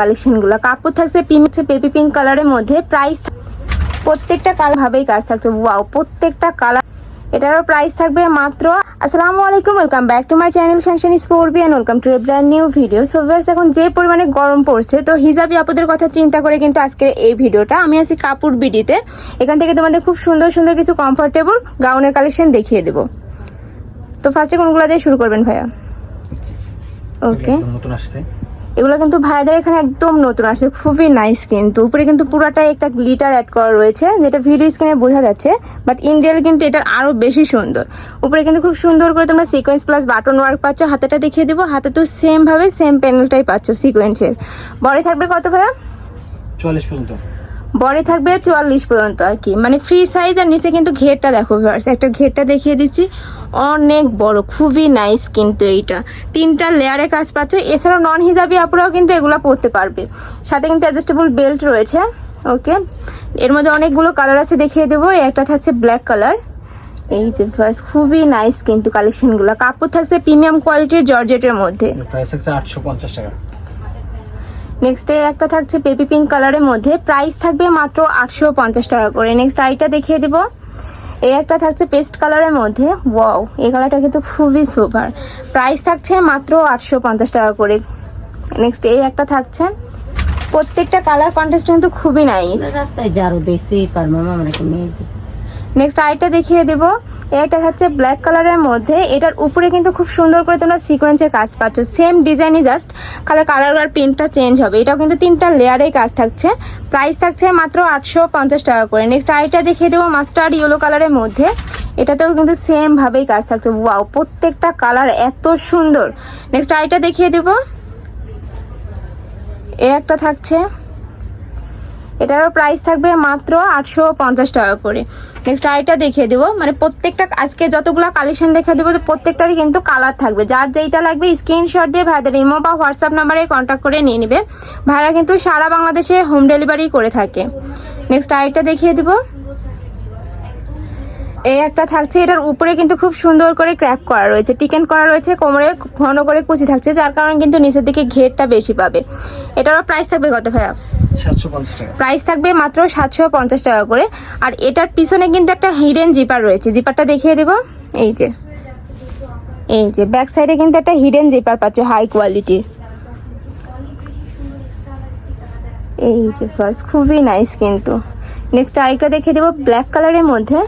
কালেকশনগুলো কাপড় থাকছে পিঙ্ক হচ্ছে বেবি পিঙ্ক কালারের মধ্যে। প্রাইস প্রত্যেকটা কালার ভাবেই কাজ থাকছে। ওয়াও প্রত্যেকটা কালার এটারও প্রাইস থাকবে মাত্র আসসালামু আলাইকুম welcome back to my channel শানশানি স্পোর্বি and welcome to brand new video so viewers এখন যে পরিমাণে গরম পড়ছে তো হিজাবি আপুদের কথা চিন্তা করে কিন্তু আজকের এই ভিডিওটা আমি আছি কাপড় বিডিতে। এখান থেকে তোমাদের খুব সুন্দর সুন্দর কিছু কমফোর্টেবল গাউনের কালেকশন দেখিয়ে দেবো। তো ফার্স্টে কোনগুলো দিয়ে শুরু করবেন ভাইয়া? ওকে নতুন আসছে। এগুলো কিন্তু ভাইদের এখানে একদম নতুন আসছে খুবই নাইস কিন্তু। উপরে কিন্তু পুরাটাই একটা গ্লিটার অ্যাড করা রয়েছে, যেটা ভিডিও স্ক্রিনে বোঝা যাচ্ছে বাট ইন্ডিয়াল কিন্তু এটার আরও বেশি সুন্দর। উপরে কিন্তু খুব সুন্দর করে তোমরা সিকোয়েন্স প্লাস বাটন ওয়ার্ক পাচ্ছ, হাতেটা দেখিয়ে দেবো, হাতে তো সেমভাবে সেম প্যানেলটাই পাচ্ছ সিকোয়েন্সের বড়ে থাকবে কত ভাইয়া? চল্লিশ পর্যন্ত। বডি থাকবে চুয়াল্লিশ পর্যন্ত আর কি। মানে ফ্রি সাইজ আর নিচে কিন্তু ঘেরটা দেখো একটা ঘেরটা দেখিয়ে দিচ্ছি। অনেক বড়, খুবই নাইস কিন্তু এইটা। তিনটা লেয়ারে কাজ পাচ্ছ। এছাড়াও নন হিজাবি আপুরাও কিন্তু এগুলো পরতে পারবে। সাথে কিন্তু অ্যাডজাস্টেবল বেল্ট রয়েছে ওকে এর মধ্যে অনেকগুলো কালার আছে দেখিয়ে দেবো। একটা থাকছে ব্ল্যাক কালার এই যে ফার্স্ট খুবই নাইস কিন্তু কালেকশনগুলো কাপড় থাকছে প্রিমিয়াম কোয়ালিটির জর্জেটের মধ্যে। প্রাইস আটশো পঞ্চাশ টাকা। নেক্সট একটা থাকছে বেবি পিঙ্ক কালারের মধ্যে। প্রাইস থাকবে মাত্র আটশো পঞ্চাশ টাকা করে। নেক্সট আইটা দেখিয়ে দিব। এই একটা থাকছে পেস্ট কালারের মধ্যে। ওয়াও এই কালারটা কিন্তু খুবই সুপার প্রাইস থাকছে মাত্র আটশো পঞ্চাশ টাকা করে। নেক্সট এই একটা থাকছে। প্রত্যেকটা কালার কন্টেস্ট কিন্তু খুবই নাইস রাস্তায় দিই সুইপার মামা আমরা। নেক্সট আইটা দেখিয়ে দেব। এটা হচ্ছে ব্ল্যাক কালারের মধ্যে। এটার উপরে কিন্তু খুব সুন্দর করে তোমরা সিকোয়েন্সের কাজ পাচ্ছ। সেম ডিজাইনই জাস্ট কালার কালার আর প্রিন্টটা চেঞ্জ হবে। এটাও কিন্তু তিনটা লেয়ারেই কাজ থাকছে। প্রাইস থাকছে মাত্র আটশো পঞ্চাশ টাকা করে। নেক্সট আইটা দেখিয়ে দেবো মাস্টার্ড ইয়েলো কালারের মধ্যে। এটাতেও কিন্তু সেম ভাবেই কাজ থাকছে। ওয়াও প্রত্যেকটা কালার এত সুন্দর। নেক্সট আইটা দেখিয়ে দেবো। এ একটা থাকছে। এটারও প্রাইস থাকবে মাত্র আটশো পঞ্চাশ টাকা করে। নেক্সট আরেকটা দেখিয়ে দেবো। মানে প্রত্যেকটা, আজকে যতগুলো কালেকশন দেখে দেবো, তো প্রত্যেকটারই কিন্তু কালার থাকবে। যার যেইটা লাগবে স্ক্রিনশট দিয়ে ভাইদের ইমো বা হোয়াটসঅ্যাপ নাম্বারে কন্ট্যাক্ট করে নিয়ে নেবে। ভাইরা কিন্তু সারা বাংলাদেশে হোম ডেলিভারি করে থাকে। নেক্সট আরেকটা দেখিয়ে দেবো। এই একটা থাকছে এটার উপরে কিন্তু খুব সুন্দর করে ক্র্যাপ করা রয়েছে টিকেন করা রয়েছে কোমরে ঘন করে কুচি থাকছে যার কারণে কিন্তু নিচের দিকে ঘেরটা বেশি পাবে। এটারও প্রাইস থাকবে কত ভাইয়া? প্রাইস থাকবে মাত্র সাতশো পঞ্চাশ টাকা করে। আর এটার পিছনে কিন্তু একটা হিডেন জিপার রয়েছে জিপারটা দেখিয়ে দেবো। এই যে এই যে ব্যাক সাইডে কিন্তু একটা হিডেন জিপার পাচ্ছ হাই কোয়ালিটির এই যে ফার্স্ট খুবই নাইস কিন্তু। নেক্সট আরেকটা দেখিয়ে দেবো ব্ল্যাক কালারের মধ্যে।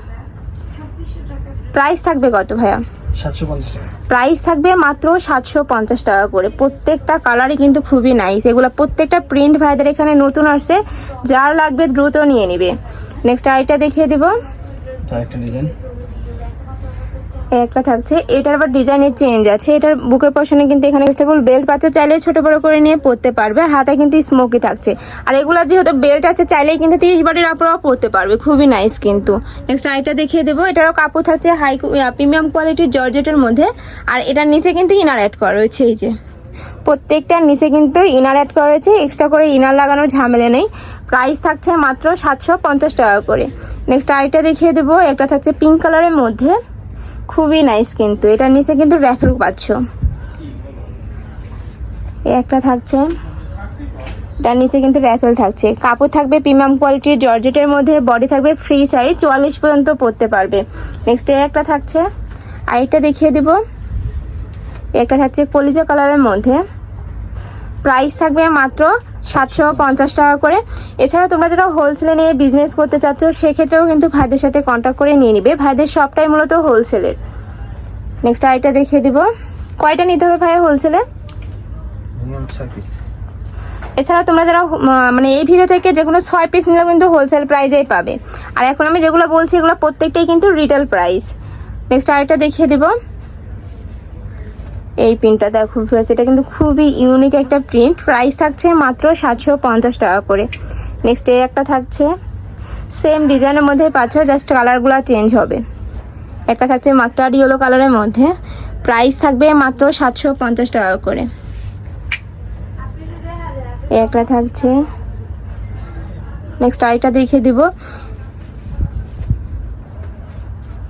প্রাইস থাকবে কত ভাইয়া? সাতশো পঞ্চাশ টাকা। প্রাইস থাকবে মাত্র সাতশো পঞ্চাশ টাকা করে। প্রত্যেকটা কালারই কিন্তু খুবই নাইস এগুলো প্রত্যেকটা প্রিন্ট ভাইদের এখানে নতুন আসছে। যার লাগবে দ্রুত নিয়ে নিবে। নেক্সট আইটা দেখিয়ে দিব। একটা ডিজাইন একটা থাকছে। এটার আবার ডিজাইনের চেঞ্জ আছে। এটার বুকের পশনে কিন্তু এখানে স্টেবল বেল্ট পাচ্ছ চাইলে ছোট বড় করে নিয়ে পরতে পারবে। আর হাতে কিন্তু স্মোকি থাকছে। আর এগুলা যেহেতু বেল্ট আছে, চাইলেই কিন্তু তিরিশ বাড়ির আপনারাও পরতে পারবে। খুবই নাইস কিন্তু। নেক্সট আইটা দেখিয়ে দেবো। এটারও কাপড় থাকছে হাই প্রিমিয়াম কোয়ালিটির জর্জেটের মধ্যে। আর এটার নিচে কিন্তু ইনার অ্যাড করা রয়েছে, এই যে। প্রত্যেকটার নিচে কিন্তু ইনার অ্যাড করা রয়েছে। এক্সট্রা করে ইনার লাগানোর ঝামেলা নেই। প্রাইস থাকছে মাত্র সাতশো পঞ্চাশ টাকা করে। নেক্সট আইটা দেখিয়ে দেবো। একটা থাকছে পিঙ্ক কালারের মধ্যে। খুবই নাইস কিন্তু। এটার নিচে কিন্তু র্যাফেল পাচ্ছ। এই একটা থাকছে। এটার নিচে কিন্তু র্যাফেল থাকছে। কাপড় থাকবে প্রিমিয়াম কোয়ালিটির জর্জেটের মধ্যে বডি থাকবে ফ্রি সাইজ চুয়াল্লিশ পর্যন্ত পরতে পারবে। নেক্সট এই একটা থাকছে। আইটা দেখিয়ে দেবো। একটা থাকছে কলিজা কালারের মধ্যে। প্রাইস থাকবে মাত্র সাতশো পঞ্চাশ টাকা করে। এছাড়া তোমরা যারা হোলসেলে নিয়ে বিজনেস করতে চাচ্ছ সেক্ষেত্রেও কিন্তু ভাইদের সাথে কন্ট্যাক্ট করে নিয়ে নিবে। ভাইদের সবটাই মূলত হোলসেলের নেক্সট আইটা দেখিয়ে দিব। কয়টা নিতে হবে ভাই হোলসেলে এছাড়া তোমরা যারা মানে এই ভিডিও থেকে যে কোনো ছয় পিস নিলে কিন্তু হোলসেল প্রাইজেই পাবে। আর এখন আমি যেগুলো বলছি এগুলো প্রত্যেকটাই কিন্তু রিটেল প্রাইস নেক্সট আরেকটা দেখিয়ে দিব। এই প্রিন্টটা দেখো ভিউয়ার্স, এটা কিন্তু খুবই ইউনিক একটা প্রিন্ট প্রাইস থাকছে মাত্র সাতশো পঞ্চাশ টাকা করে। নেক্সট এই একটা থাকছে। সেম ডিজাইনের মধ্যে পাচ্ছ জাস্ট কালারগুলো চেঞ্জ হবে। একটা থাকছে মাস্টার্ড ইয়েলো কালারের মধ্যে। প্রাইস থাকবে মাত্র সাতশো পঞ্চাশ টাকা করে। একটা থাকছে। নেক্সট আইটা দেখিয়ে দিব।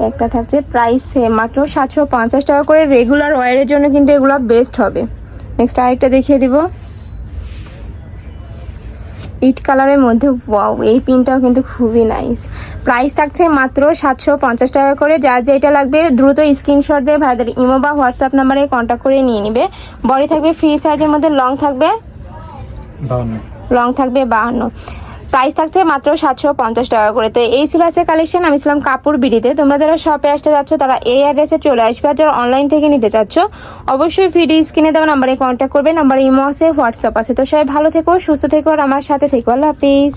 একটা থাকছে প্রাইস সেম মাত্র সাতশো পঞ্চাশ টাকা করে রেগুলার ওয়ারের জন্য কিন্তু এগুলো বেস্ট হবে। নেক্সট আরেকটা দেখিয়ে দিব। ইট কালারের মধ্যে ওয়াও এই পিনটাও কিন্তু খুবই নাইস প্রাইস থাকছে মাত্র সাতশো পঞ্চাশ টাকা করে। যার যেটা লাগবে দ্রুত স্ক্রিনশট দিয়ে ভাইদের ইমো বা হোয়াটসঅ্যাপ নাম্বারে কন্ট্যাক্ট করে নিয়ে নিবে। বডি থাকবে ফ্রি সাইজের মধ্যে লং থাকবে লং থাকবে বাহান্ন প্রাইস থাকছে মাত্র সাতশো পঞ্চাশ টাকা করে। তো এই ছিল আছে কালেকশন আমি ছিলাম কাপড় বিড়িতে। তোমরা যারা শপে আসতে যাচ্ছ, তারা এই অ্যাড্রেসে চলে আসবে আর যারা অনলাইন থেকে নিতে চাচ্ছ, অবশ্যই ভিডিও স্ক্রিনে দেওয়া নাম্বারে কন্ট্যাক্ট করবে। নাম্বারে ইমো আছে হোয়াটসঅ্যাপ আছে। তো সবাই ভালো থেকো, সুস্থ থেকো, আর আমার সাথে থেকো। আল্লাহ হাফিজ।